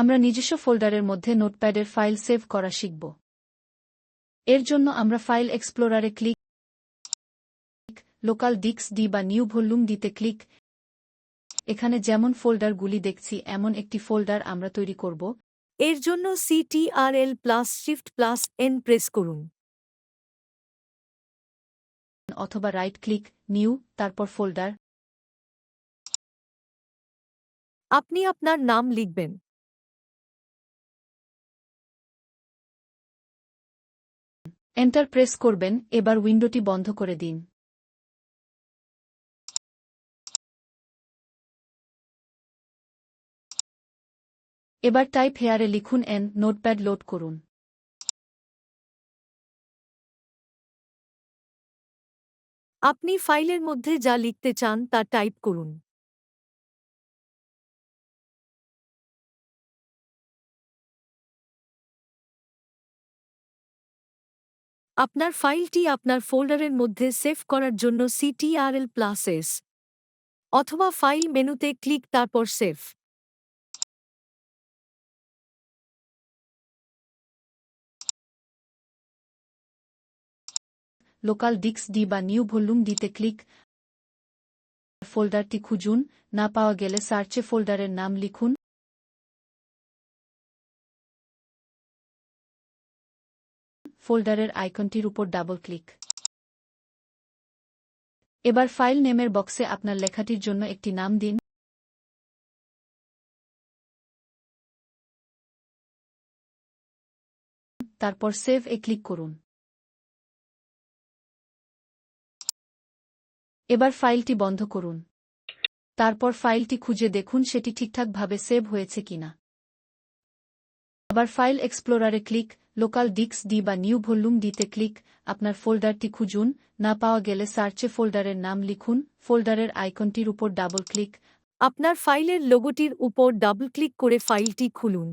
আমরা নিজস্ব ফোল্ডারের মধ্যে নোটপ্যাডের ফাইল সেভ করা শিখব। এর জন্য আমরা ফাইল এক্সপ্লোরারে ক্লিক, লোকাল ডিক্স ডি বা নিউ ভলিউম দিতে ক্লিক। এখানে যেমন ফোল্ডারগুলি দেখছি, এমন একটি ফোল্ডার আমরা তৈরি করব। এর জন্য CTRL plus shift plus N press করুন। অথবা রাইট ক্লিক নিউ তারপর ফোল্ডার। আপনি আপনার নাম লিখবেন। এন্টার প্রেস করবেন, এবার উইন্ডোটি বন্ধ করে দিন। এবার টাইপ হেয়ারে লিখুন এন নোটপ্যাড লোড করুন। আপনি ফাইলের মধ্যে যা লিখতে চান তা টাইপ করুন। আপনার ফাইলটি আপনার ফোল্ডারের মধ্যে সেভ করার জন্য সিটিআরএল প্লাস এস অথবা ফাইল মেনুতে ক্লিক তারপর সেভ। লোকাল ডিক্স ডি বা নিউ ভলিউম ডিতে ক্লিক। ফোল্ডারটি খুঁজুন। না পাওয়া গেলে সার্চে ফোল্ডারের নাম লিখুন। ফোল্ডারের আইকনটির উপর ডাবল ক্লিক। এবার ফাইল নেমের বক্সে আপনার লেখাটির জন্য একটি নাম দিন। তারপর সেভ এ ক্লিক করুন। এবার ফাইলটি বন্ধ করুন। তারপর ফাইলটি খুঁজে দেখুন সেটি ঠিকঠাকভাবে সেভ হয়েছে কিনা। আবার ফাইল এক্সপ্লোরারে ক্লিক লোকাল ডিক্স ডি বা নিউ ভলিউম ডিতে ক্লিক আপনার ফোল্ডারটি খুঁজুন, না পাওয়া গেলে সার্চে ফোল্ডারের নাম লিখুন ফোল্ডারের আইকনটির উপর ডাবল ক্লিক আপনার ফাইলের লোগোটির উপর ডাবল ক্লিক করে ফাইলটি খুলুন।